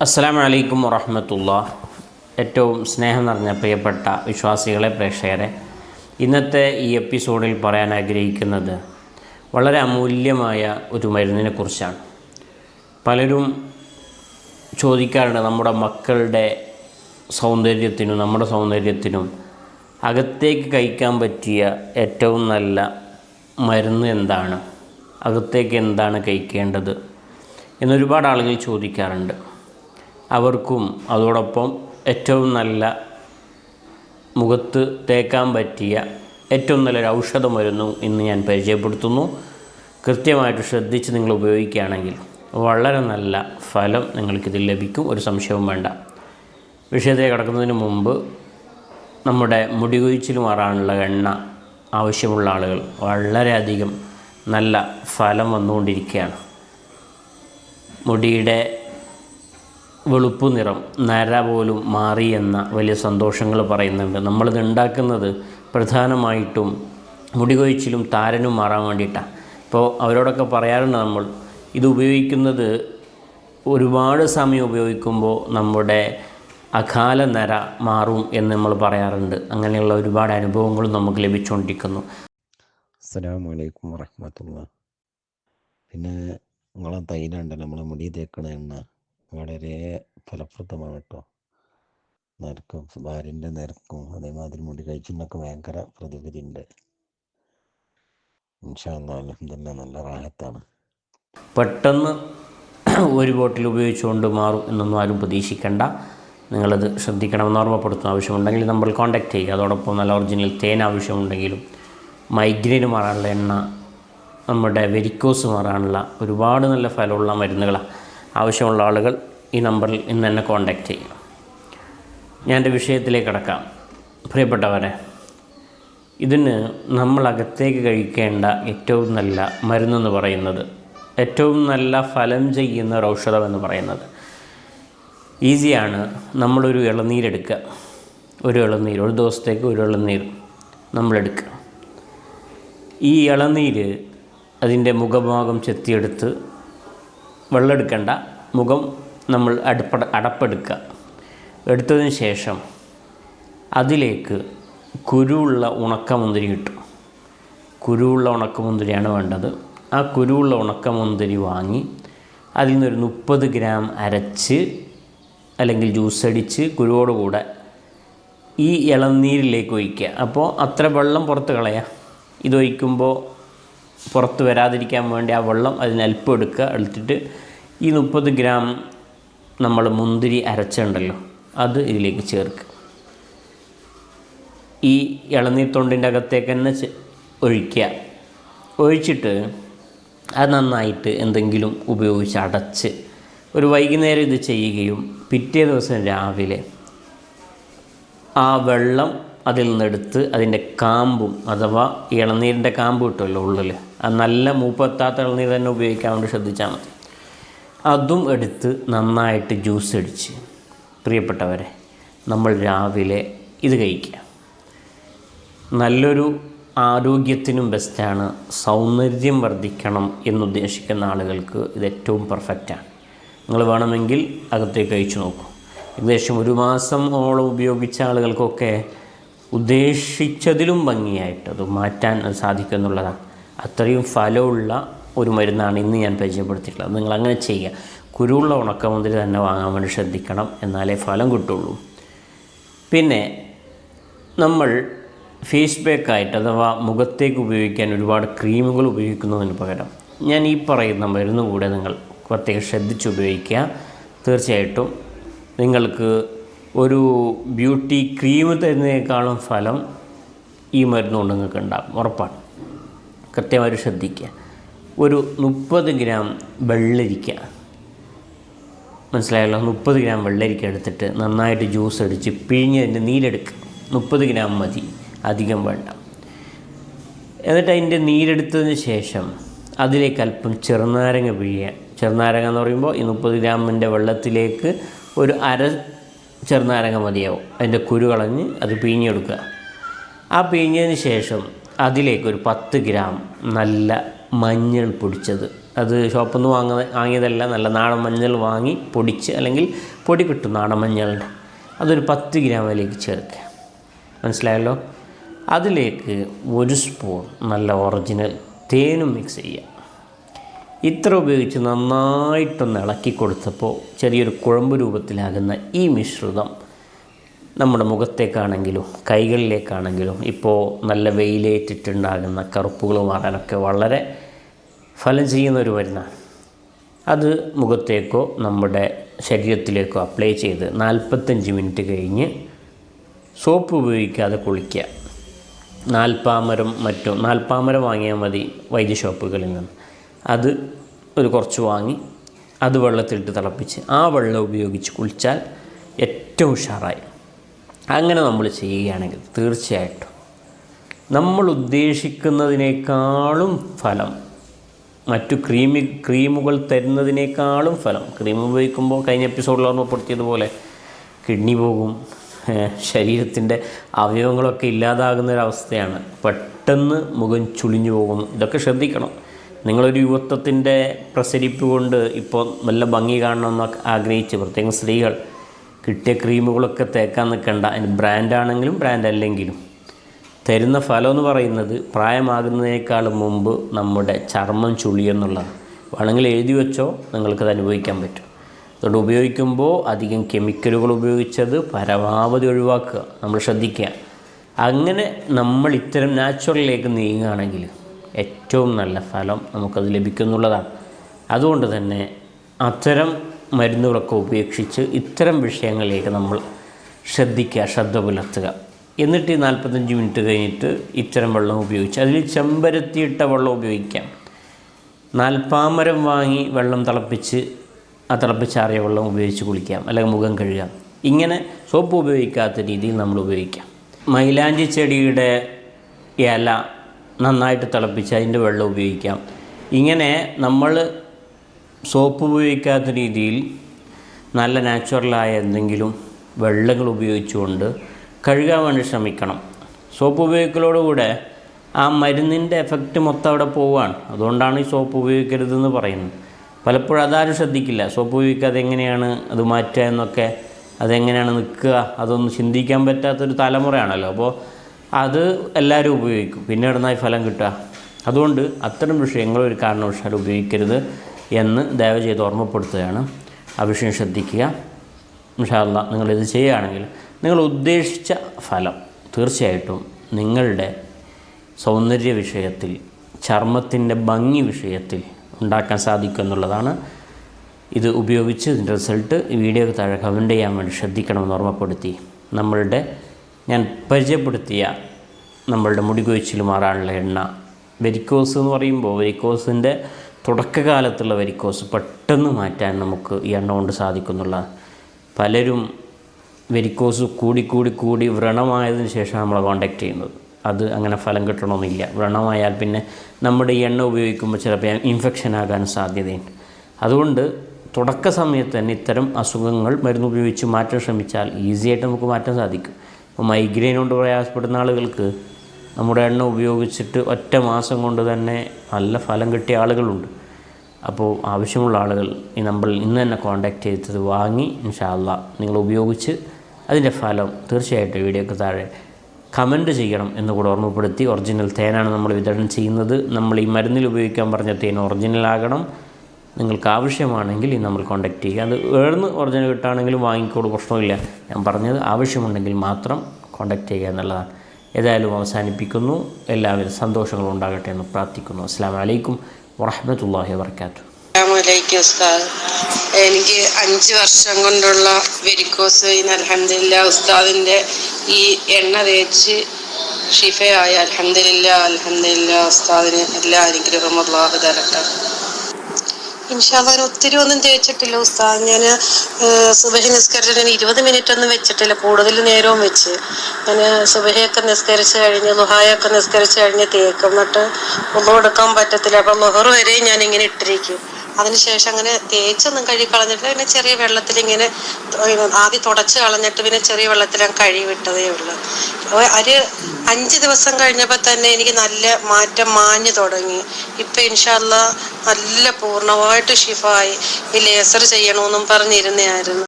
അസ്സലാമു അലൈക്കും വറഹമത്തുള്ള. ഏറ്റവും സ്നേഹം നിറഞ്ഞ പ്രിയപ്പെട്ട വിശ്വാസികളെ പ്രേക്ഷകരെ ഇന്നത്തെ ഈ എപ്പിസോഡിൽ പറയാൻ ആഗ്രഹിക്കുന്നത് വളരെ അമൂല്യമായ ഒരു മരുന്നിനെ കുറിച്ചാണ്. പലരും ചോദിക്കാറുണ്ട് നമ്മുടെ മക്കളുടെ സൗന്ദര്യത്തിനും നമ്മുടെ സൗന്ദര്യത്തിനും അകത്തേക്ക് കഴിക്കാൻ പറ്റിയ ഏറ്റവും നല്ല മരുന്ന് എന്താണ്? അകത്തേക്ക് എന്താണ് കഴിക്കേണ്ടത്? എന്നൊരുപാട് ആളുകൾ ചോദിക്കാറുണ്ട്. അവർക്കും അതോടൊപ്പം ഏറ്റവും നല്ല മുഖത്ത് തേക്കാൻ പറ്റിയ ഏറ്റവും നല്ലൊരു ഔഷധ മരുന്നും ഇന്ന് ഞാൻ പരിചയപ്പെടുത്തുന്നു. കൃത്യമായിട്ട് ശ്രദ്ധിച്ച് നിങ്ങൾ ഉപയോഗിക്കുകയാണെങ്കിൽ വളരെ നല്ല ഫലം നിങ്ങൾക്കിതിൽ ലഭിക്കും. ഒരു സംശയവും വേണ്ട. വിഷയത്തിലേക്ക് കടക്കുന്നതിന് മുമ്പ് നമ്മുടെ മുടി കൊഴിച്ചിൽ മാറാനുള്ള എണ്ണ ആവശ്യമുള്ള ആളുകൾ വളരെയധികം നല്ല ഫലം വന്നുകൊണ്ടിരിക്കുകയാണ്. മുടിയുടെ വെളുപ്പ് നിറം നര പോലും മാറി എന്ന വലിയ സന്തോഷങ്ങൾ പറയുന്നുണ്ട്. നമ്മളിത് ഉണ്ടാക്കുന്നത് പ്രധാനമായിട്ടും മുടി കൊഴിച്ചിലും താരനും മാറാൻ വേണ്ടിയിട്ടാണ് ഇപ്പോൾ അവരോടൊക്കെ പറയാറുണ്ട് നമ്മൾ ഇത് ഉപയോഗിക്കുന്നത് ഒരുപാട് സമയം ഉപയോഗിക്കുമ്പോൾ നമ്മുടെ അകാല നര മാറും എന്ന് നമ്മൾ പറയാറുണ്ട്. അങ്ങനെയുള്ള ഒരുപാട് അനുഭവങ്ങളും നമുക്ക് ലഭിച്ചുകൊണ്ടിരിക്കുന്നു. അസ്സലാമു അലൈക്കും വറഹമത്തുള്ള പിന്നെ നിങ്ങളെ തൈലുണ്ട് നമ്മൾ മുടി തേക്കണ എണ്ണ. വളരെ ഫലപ്രദമാണ് കേട്ടോ നിരക്കും ഭാര്യന്റെ നിരക്കും അതേമാതിരി മുടി കഴിച്ചിനൊക്കെ ഭയങ്കര പ്രതിവിധി ഉണ്ട് ഇൻഷാല്ലാ നല്ല റാഹത്താണ്. പെട്ടെന്ന് ഒരു ബോട്ടിൽ ഉപയോഗിച്ചുകൊണ്ട് മാറും എന്നൊന്നും ആരും പ്രതീക്ഷിക്കേണ്ട. നിങ്ങളത് ശ്രദ്ധിക്കണമെന്ന് ഓർമ്മപ്പെടുത്തുന്ന ആവശ്യമുണ്ടെങ്കിൽ നമ്മൾ കോൺടാക്റ്റ് ചെയ്യുക. അതോടൊപ്പം നല്ല ഒറിജിനൽ തേൻ ആവശ്യമുണ്ടെങ്കിലും മൈഗ്രെയിൻ മാറാനുള്ള എണ്ണ നമ്മുടെ വെരിക്കോസ് മാറാനുള്ള ഒരുപാട് നല്ല ഫലമുള്ള മരുന്നുകളാണ്. ആവശ്യമുള്ള ആളുകൾ ഈ നമ്പറിൽ ഇന്ന് തന്നെ കോൺടാക്റ്റ് ചെയ്യും. ഞാൻ എന്റെ വിഷയത്തിലേക്ക് കിടക്കാം. പ്രിയപ്പെട്ടവരെ ഇതിന് നമ്മളകത്തേക്ക് കഴിക്കേണ്ട ഏറ്റവും നല്ല മരുന്നെന്ന് പറയുന്നത് ഏറ്റവും നല്ല ഫലം ചെയ്യുന്ന ഒരു ഔഷധം എന്ന് പറയുന്നത്. ഈസിയാണ് നമ്മളൊരു ഇളനീരെടുക്കുക. ഒരു ഇളനീർ ഒരു ദിവസത്തേക്ക് ഒരു ഇളനീർ നമ്മളെടുക്കുക. ഈ ഇളനീര് അതിന്റെ മുഖഭാഗം ചെത്തിയെടുത്ത് വെള്ളം എടുക്കണ്ട മുഖം നമ്മൾ അടുപ്പ അടപ്പെടുക്കുക എടുത്തതിന് ശേഷം അതിലേക്ക് കുരുവുള്ള ഉണക്കമുന്തിരി കിട്ടും കുരുവുള്ള ഉണക്കമുന്തിരിയാണ് വേണ്ടത്. ആ കുരുവുള്ള ഉണക്കമുന്തിരി വാങ്ങി അതിൽ നിന്നൊരു മുപ്പത് ഗ്രാം അരച്ച് അല്ലെങ്കിൽ ജ്യൂസ് അടിച്ച് കുരുവോടുകൂടെ ഈ ഇളനീരിലേക്ക് ഒഴിക്കുക. അപ്പോൾ അത്ര വെള്ളം പുറത്ത് കളയുക ഇതൊഴിക്കുമ്പോൾ പുറത്ത് വരാതിരിക്കാൻ വേണ്ടി ആ വെള്ളം അതിനൽപ്പം എടുക്കുക എടുത്തിട്ട് ഈ മുപ്പത് ഗ്രാം നമ്മൾ മുന്തിരി അരച്ചുണ്ടല്ലോ അത് ഇതിലേക്ക് ചേർക്കുക. ഈ ഇളനീർ തൊണ്ടിന്റെ അകത്തേക്ക് തന്നെ ഒഴിക്കുക. ഒഴിച്ചിട്ട് അത് നന്നായിട്ട് എന്തെങ്കിലും ഉപയോഗിച്ച് അടച്ച് ഒരു വൈകുന്നേരം ഇത് ചെയ്യുകയും പിറ്റേ ദിവസം രാവിലെ ആ വെള്ളം അതിൽ നിന്നെടുത്ത് അതിന്റെ കാമ്പും അഥവാ ഇളനീരിന്റെ കാമ്പ് കിട്ടുമല്ലോ ഉള്ളിൽ നല്ല മൂപ്പെത്താത്ത ഇളനീർ തന്നെ ഉപയോഗിക്കാൻ വേണ്ടി ശ്രദ്ധിച്ചാൽ മതി. അതും എടുത്ത് നന്നായിട്ട് ജ്യൂസ് അടിച്ച്. പ്രിയപ്പെട്ടവരെ നമ്മൾ രാവിലെ ഇത് കഴിക്കുക. നല്ലൊരു ആരോഗ്യത്തിനും ബെസ്റ്റാണ് സൗന്ദര്യം വർദ്ധിക്കണം എന്നുദ്ദേശിക്കുന്ന ആളുകൾക്ക് ഇത് ഏറ്റവും പെർഫെക്റ്റാണ് നിങ്ങൾ വേണമെങ്കിൽ അകത്തേക്ക് കഴിച്ചു നോക്കൂ. ഏകദേശം ഒരു മാസം ഓളം ഉപയോഗിച്ച ആളുകൾക്കൊക്കെ ഉദ്ദേശിച്ചതിലും ഭംഗിയായിട്ട് അത് മാറ്റാൻ സാധിക്കും എന്നുള്ളതാണ് അത്രയും ഫലമുള്ള ഒരു മരുന്നാണ് ഇന്ന് ഞാൻ പരിചയപ്പെടുത്തിയിട്ടുള്ളത്. നിങ്ങൾ അങ്ങനെ ചെയ്യുക. കുരുവുള്ള ഉണക്കമുന്തിരി തന്നെ വാങ്ങാൻ വേണ്ടി ശ്രദ്ധിക്കണം. എന്നാലേ ഫലം കിട്ടുള്ളൂ. പിന്നെ നമ്മൾ ഫേസ് പാക്കായിട്ട് അഥവാ മുഖത്തേക്ക് ഉപയോഗിക്കാൻ ഒരുപാട് ക്രീമുകൾ ഉപയോഗിക്കുന്നതിന് പകരം ഞാൻ ഈ പറയുന്ന മരുന്ന് കൂടെ നിങ്ങൾ പ്രത്യേകം ശ്രദ്ധിച്ച് ഉപയോഗിക്കുക. തീർച്ചയായിട്ടും നിങ്ങൾക്ക് ഒരു ബ്യൂട്ടി ക്രീം തരുന്നതിനേക്കാളും ഫലം ഈ മരുന്നുകൊണ്ട് നിങ്ങൾക്ക് ഉണ്ടാകും ഉറപ്പാണ്. കൃത്യമായിട്ട് ശ്രദ്ധിക്കുക. ഒരു മുപ്പത് ഗ്രാം വെള്ളരിക്ക. മനസ്സിലായല്ലോ? മുപ്പത് ഗ്രാം വെള്ളരിക്ക എടുത്തിട്ട് നന്നായിട്ട് ജ്യൂസ് അടിച്ച് പിഴിഞ്ഞ് അതിന്റെ നീരെടുക്കുക. മുപ്പത് ഗ്രാം മതി. അധികം വേണ്ട. എന്നിട്ട് അതിന്റെ നീരെടുത്തതിന് ശേഷം അതിലേക്ക് അല്പം ചെറുനാരങ്ങ പിഴിയുക. ചെറുനാരങ്ങ എന്ന് പറയുമ്പോൾ ഈ മുപ്പത് ഗ്രാമിന്റെ വെള്ളത്തിലേക്ക് ഒരു അര ചെറുനാരങ്ങ മതിയാവും. അതിന്റെ കുരു കളഞ്ഞ് അത് പിഴിഞ്ഞെടുക്കുക. ആ പിഴിഞ്ഞതിന് ശേഷം അതിലേക്ക് ഒരു പത്ത് ഗ്രാം നല്ല മഞ്ഞൾ പൊടിച്ചത്. അത് ഷോപ്പിൽ നിന്ന് വാങ്ങ വാങ്ങിയതല്ല നല്ല നാടൻ മഞ്ഞൾ വാങ്ങി പൊടിച്ച് അല്ലെങ്കിൽ പൊടി കിട്ടും നാടൻ മഞ്ഞളുടെ. അതൊരു പത്ത് ഗ്രാം അതിലേക്ക് ചേർക്കുക. മനസ്സിലായല്ലോ? അതിലേക്ക് ഒരു സ്പൂൺ നല്ല ഒറിജിനൽ തേനും മിക്സ് ചെയ്യുക. ഇത്ര ഉപയോഗിച്ച് നന്നായിട്ടൊന്ന് ഇളക്കി കൊടുത്തപ്പോൾ ചെറിയൊരു കുഴമ്പ് രൂപത്തിലാകുന്ന ഈ മിശ്രിതം നമ്മുടെ മുഖത്തേക്കാണെങ്കിലും കൈകളിലേക്കാണെങ്കിലും ഇപ്പോൾ നല്ല വെയിലേറ്റിട്ടുണ്ടാകുന്ന കറുപ്പുകൾ മാറാനൊക്കെ വളരെ ഫലം ചെയ്യുന്ന ഒരു മരുന്നാണ്. അത് മുഖത്തേക്കോ നമ്മുടെ ശരീരത്തിലേക്കോ അപ്ലൈ ചെയ്ത് നാൽപ്പത്തഞ്ച് മിനിറ്റ് കഴിഞ്ഞ് സോപ്പ് ഉപയോഗിക്കാതെ കുളിക്കുക. നാൽപ്പാമരം മറ്റും നാൽപ്പാമരം വാങ്ങിയാൽ മതി വൈദ്യ ഷോപ്പുകളിൽ നിന്ന്. അത് ഒരു കുറച്ച് വാങ്ങി അത് വെള്ളത്തിലിട്ട് തിളപ്പിച്ച് ആ വെള്ളം ഉപയോഗിച്ച് കുളിച്ചാൽ ഏറ്റവും ഉഷാറായി. അങ്ങനെ നമ്മൾ ചെയ്യുകയാണെങ്കിൽ തീർച്ചയായിട്ടും നമ്മൾ ഉദ്ദേശിക്കുന്നതിനേക്കാളും ഫലം മറ്റു ക്രീമി ക്രീമുകൾ തരുന്നതിനേക്കാളും ഫലം. ക്രീം ഉപയോഗിക്കുമ്പോൾ കഴിഞ്ഞ എപ്പിസോഡിൽ ഓർമ്മപ്പെടുത്തിയതുപോലെ കിഡ്നി പോകും ശരീരത്തിന്റെ അവയവങ്ങളൊക്കെ ഇല്ലാതാകുന്ന ഒരവസ്ഥയാണ് പെട്ടെന്ന് മുഖം ചുളിഞ്ഞു പോകും. ഇതൊക്കെ ശ്രദ്ധിക്കണം. നിങ്ങളൊരു യുവത്വത്തിന്റെ പ്രസരിപ്പ് കൊണ്ട് ഇപ്പോൾ നല്ല ഭംഗി കാണണമെന്നൊക്കെ ആഗ്രഹിച്ച് പ്രത്യേകം സ്ത്രീകൾ കിട്ടിയ ക്രീമുകളൊക്കെ തേക്കാൻ നിൽക്കണ്ട. അതിന് ബ്രാൻഡാണെങ്കിലും ബ്രാൻഡ് അല്ലെങ്കിലും. തരുന്ന ഫലം എന്ന് പറയുന്നത് പ്രായമാകുന്നതിനേക്കാൾ മുമ്പ് നമ്മുടെ ചർമ്മം ചുളിയെന്നുള്ളതാണ് വേണമെങ്കിൽ എഴുതി വെച്ചോ നിങ്ങൾക്കത് അനുഭവിക്കാൻ പറ്റും. അതുകൊണ്ട് ഉപയോഗിക്കുമ്പോൾ അധികം കെമിക്കലുകൾ ഉപയോഗിച്ചത് പരമാവധി ഒഴിവാക്കുക നമ്മൾ ശ്രദ്ധിക്കുക. അങ്ങനെ നമ്മൾ ഇത്തരം നാച്ചുറലിലേക്ക് നീങ്ങുകയാണെങ്കിൽ ഏറ്റവും നല്ല ഫലം നമുക്കത് ലഭിക്കുന്നുള്ളതാണ് അതുകൊണ്ട് തന്നെ അത്തരം മരുന്നുകളൊക്കെ ഉപേക്ഷിച്ച് ഇത്തരം വിഷയങ്ങളിലേക്ക് നമ്മൾ ശ്രദ്ധിക്കുക ശ്രദ്ധ പുലർത്തുക. എന്നിട്ട് ഈ നാൽപ്പത്തഞ്ച് മിനിറ്റ് കഴിഞ്ഞിട്ട് ഇത്തരം വെള്ളം ഉപയോഗിച്ച് അതിൽ ചെമ്പരത്തിയിട്ട വെള്ളം ഉപയോഗിക്കാം. നാൽപ്പാമരം വാങ്ങി വെള്ളം തിളപ്പിച്ച് ആ തിളപ്പിച്ചാറിയ വെള്ളം ഉപയോഗിച്ച് കുളിക്കാം അല്ലെങ്കിൽ മുഖം കഴുകാം. ഇങ്ങനെ സോപ്പ് ഉപയോഗിക്കാത്ത രീതിയിൽ നമ്മൾ ഉപയോഗിക്കാം. മൈലാഞ്ചി ചെടിയുടെ ഇല നന്നായിട്ട് തിളപ്പിച്ച് അതിന്റെ വെള്ളം ഉപയോഗിക്കാം. ഇങ്ങനെ നമ്മൾ സോപ്പ് ഉപയോഗിക്കാത്ത രീതിയിൽ നല്ല നാച്ചുറലായ എന്തെങ്കിലും വെള്ളങ്ങൾ ഉപയോഗിച്ചുകൊണ്ട് കഴുകാൻ വേണ്ടി ശ്രമിക്കണം. സോപ്പ് ഉപയോഗിക്കലോടുകൂടെ ആ മരുന്നിന്റെ എഫക്റ്റ് മൊത്തം അവിടെ പോവുകയാണ് അതുകൊണ്ടാണ് ഈ സോപ്പ് ഉപയോഗിക്കരുതെന്ന് പറയുന്നത്. പലപ്പോഴും അതാരും ശ്രദ്ധിക്കില്ല. സോപ്പ് ഉപയോഗിക്കാതെ എങ്ങനെയാണ് അത് മാറ്റുക എന്നൊക്കെ. അതെങ്ങനെയാണ് നിൽക്കുക? അതൊന്നും ചിന്തിക്കാൻ പറ്റാത്തൊരു തലമുറയാണല്ലോ. അപ്പോൾ അത് എല്ലാവരും ഉപയോഗിക്കും. പിന്നെ ഇടുന്നായി ഫലം കിട്ടുക? അതുകൊണ്ട് അത്തരം വിഷയങ്ങൾ ഒരു കാരണവശാലും ഉപയോഗിക്കരുത്. എന്ന് ദയവ് ചെയ്ത് ഓർമ്മപ്പെടുത്തുകയാണ്. വിഷയം ശ്രദ്ധിക്കുക. ഇൻഷാല്ല നിങ്ങളിത് ചെയ്യുകയാണെങ്കിൽ നിങ്ങൾ ഉദ്ദേശിച്ച ഫലം തീർച്ചയായിട്ടും നിങ്ങളുടെ സൗന്ദര്യ വിഷയത്തിൽ ചർമ്മത്തിന്റെ ഭംഗി വിഷയത്തിൽ ഉണ്ടാക്കാൻ സാധിക്കും എന്നുള്ളതാണ് ഇത് ഉപയോഗിച്ച് ഇതിന്റെ റിസൾട്ട് ഈ വീഡിയോക്ക് താഴെ കമന്റ് ചെയ്യാൻ വേണ്ടി ശ്രദ്ധിക്കണമെന്ന് ഓർമ്മപ്പെടുത്തി. നമ്മളുടെ ഞാൻ പരിചയപ്പെടുത്തിയ നമ്മളുടെ മുടി കൊഴിച്ചിൽ മാറാനുള്ള എണ്ണ വെരിക്കോസ് എന്ന് പറയുമ്പോൾ വെരിക്കോസിന്റെ തുടക്കകാലത്തുള്ള വെരിക്കോസ് പെട്ടെന്ന് മാറ്റാൻ നമുക്ക് ഈ എണ്ണ കൊണ്ട് സാധിക്കുന്നുള്ള പലരും വെരിക്കോസ് കൂടി കൂടി കൂടി വ്രണമായതിനു ശേഷം നമ്മളെ കോണ്ടാക്ട് ചെയ്യുന്നത്. അത് അങ്ങനെ ഫലം കിട്ടണമെന്നില്ല വ്രണമായാൽ പിന്നെ നമ്മുടെ ഈ എണ്ണ ഉപയോഗിക്കുമ്പോൾ ചിലപ്പോൾ ഇൻഫെക്ഷൻ ആകാൻ സാധ്യതയുണ്ട്. അതുകൊണ്ട് തുടക്ക സമയത്ത് തന്നെ ഇത്തരം അസുഖങ്ങൾ മരുന്ന് ഉപയോഗിച്ച് മാറ്റാൻ ശ്രമിച്ചാൽ ഈസിയായിട്ട് നമുക്ക് മാറ്റാൻ സാധിക്കും. ഇപ്പോൾ മൈഗ്രെയിൻ കൊണ്ട് പ്രയാസപ്പെടുന്ന ആളുകൾക്ക് നമ്മുടെ എണ്ണ ഉപയോഗിച്ചിട്ട് ഒറ്റ മാസം കൊണ്ട് തന്നെ നല്ല ഫലം കിട്ടിയ ആളുകളുണ്ട്. അപ്പോൾ ആവശ്യമുള്ള ആളുകൾ ഈ നമ്പറിൽ ഇന്ന് തന്നെ കോൺടാക്റ്റ് ചെയ്തത് വാങ്ങി ഇൻഷാല്ല നിങ്ങൾ ഉപയോഗിച്ച് അതിന്റെ ഫലം തീർച്ചയായിട്ടും വീഡിയോക്ക് താഴെ കമന്റ് ചെയ്യണം എന്ന് കൂടെ ഓർമ്മപ്പെടുത്തി. ഒറിജിനൽ തേനാണ് നമ്മൾ വിതരണം ചെയ്യുന്നത്. നമ്മൾ ഈ മരുന്നിൽ ഉപയോഗിക്കാൻ പറഞ്ഞ തേൻ ഒറിജിനൽ ആകണം. നിങ്ങൾക്ക് ആവശ്യമാണെങ്കിൽ ഈ നമ്മൾ കോൺടാക്ട് ചെയ്യുക. അത് ഏഴ്ന്ന് ഒറിജിനൽ കിട്ടുകയാണെങ്കിലും വാങ്ങിക്കോട് പ്രശ്നമില്ല. ഞാൻ പറഞ്ഞത് ആവശ്യമുണ്ടെങ്കിൽ മാത്രം കോൺടാക്ട് ചെയ്യുക എന്നുള്ളതാണ്. ഏതായാലും അവസാനിപ്പിക്കുന്നു. എല്ലാവരും സന്തോഷങ്ങൾ ഉണ്ടാകട്ടെ എന്ന് പ്രാർത്ഥിക്കുന്നു. അസ്സാം വലൈക്കും വറഹമത്തല്ലാഹി വർക്കാത്തു ഉസ്താദ്. എനിക്ക് അഞ്ച് വർഷം കൊണ്ടുള്ള വെരിക്കോസ് അലഹമില്ല ഉസ്താദിന്റെ ഈ എണ്ണ തേച്ച് ഷിഫയായ. അലഹമില്ല അലഹമില്ല ഉസ്താദിന് എല്ലാ അനുഗ്രഹമുള്ള തരട്ടെ. ഇൻഷാല്ല ഒത്തിരി ഒന്നും തേച്ചിട്ടില്ല ഉസ്താദ്. ഞാൻ സുബഹി നിസ്കരിച്ചിട്ട് ഇരുപത് മിനിറ്റ് ഒന്നും വെച്ചിട്ടില്ല. കൂടുതൽ നേരവും വെച്ച്. ഞാൻ സുബഹയൊക്കെ നിസ്കരിച്ച് കഴിഞ്ഞ് ലുഹായൊക്കെ നിസ്കരിച്ച് കഴിഞ്ഞ് തേക്കും. എന്നിട്ട് ഒന്നും എടുക്കാൻ പറ്റത്തില്ല. അപ്പം മെഹർ വരെ ഞാൻ ഇങ്ങനെ ഇട്ടിരിക്കും. അതിനുശേഷം അങ്ങനെ തേച്ചൊന്നും കഴുകി കളഞ്ഞിട്ട് പിന്നെ ചെറിയ വെള്ളത്തിൽ ഇങ്ങനെ ആദ്യം തുടച്ച് കളഞ്ഞിട്ട് പിന്നെ ചെറിയ വെള്ളത്തിൽ ഞാൻ കഴുകി വിട്ടതേ ഉള്ളൂ. ഒരു അഞ്ച് ദിവസം കഴിഞ്ഞപ്പോൾ തന്നെ എനിക്ക് നല്ല മാറ്റം മാഞ്ഞു തുടങ്ങി. ഇപ്പം ഇൻഷാല്ല നല്ല പൂർണമായിട്ട് ഷിഫായി ഈ ലേസർ ചെയ്യണമെന്നും പറഞ്ഞിരുന്നതായിരുന്നു.